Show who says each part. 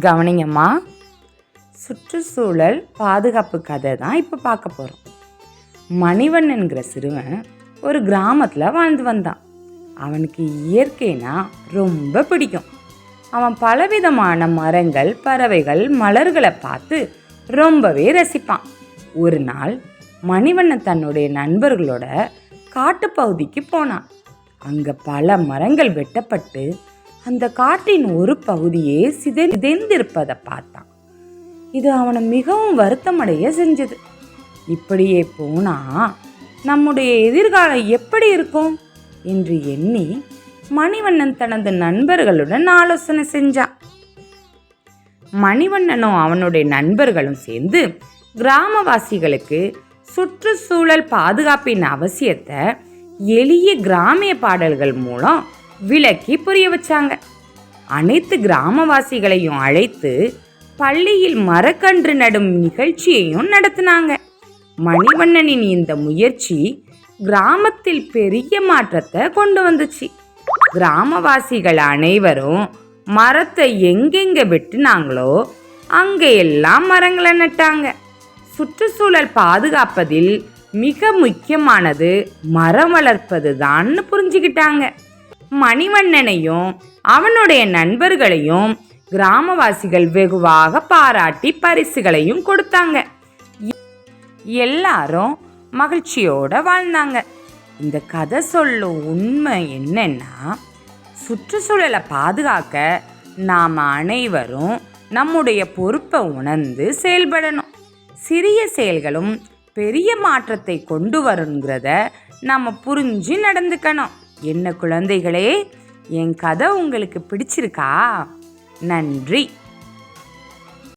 Speaker 1: கவனிங்கம்மா. சுற்றுச்சூழல் பாதுகாப்பு கதை தான் இப்போ பார்க்க போகிறோம் மணிவண்ணன்கிற சிறுவன் ஒரு கிராமத்தில் வாழ்ந்து வந்தான். அவனுக்கு இயற்கைனா ரொம்ப பிடிக்கும். அவன் பலவிதமான மரங்கள் பறவைகள் மலர்களை பார்த்து ரொம்பவே ரசிப்பான். ஒரு நாள் மணிவண்ணன் தன்னுடைய நண்பர்களோட காட்டுப்பகுதிக்கு போனான். அங்கே பல மரங்கள் வெட்டப்பட்டு அந்த காட்டின் ஒரு பகுதியே சிதை சிதைந்திருப்பதை பார்த்தான். இது அவனை மிகவும் வருத்தமடைய செஞ்சது. இப்படியே போனா நம்முடைய எதிர்காலம் எப்படி இருக்கும்? என்று எண்ணி மணிவண்ணன் தனது நண்பர்களுடன் ஆலோசனை செஞ்சான். மணிவண்ணனும் அவனுடைய நண்பர்களும் சேர்ந்து கிராமவாசிகளுக்கு சுற்றுச்சூழல் பாதுகாப்பின் அவசியத்தை எளிய கிராமிய பாடல்கள் மூலம் விளக்கி புரிய வச்சாங்க. அனைத்து கிராமவாசிகளையும் அழைத்து பள்ளியில் மரக்கன்று நடும் நிகழ்ச்சியையும் நடத்தினாங்க. மணிவண்ணனின் இந்த முயற்சி கிராமத்தில் பெரிய மாற்றத்தை கொண்டு வந்துச்சு. கிராமவாசிகள் அனைவரும் மரத்தை எங்கெங்க வெட்டினாங்களோ அங்கே எல்லாம் மரங்களை நட்டாங்க. சுற்றுச்சூழல் பாதுகாப்பதில் மிக முக்கியமானது மரம் வளர்ப்பது தான்னு புரிஞ்சுக்கிட்டாங்க. மணிவண்ணனையும் அவனுடைய நண்பர்களையும் கிராமவாசிகள் வெகுவாக பாராட்டி பரிசுகளையும் கொடுத்தாங்க. எல்லாரும் மகிழ்ச்சியோட வாழ்ந்தாங்க. இந்த கதை சொல்லும் உண்மை என்னன்னா சுற்றுச்சூழலை பாதுகாக்க நாம் அனைவரும் நம்முடைய பொறுப்பை உணர்ந்து செயல்படணும். சிறிய செயல்களும் பெரிய மாற்றத்தை கொண்டு வருங்கிறத நம்ம புரிஞ்சு நடந்துக்கணும். என்ன குழந்தைகளே என் கதை உங்களுக்கு பிடிச்சிருக்கா? நன்றி.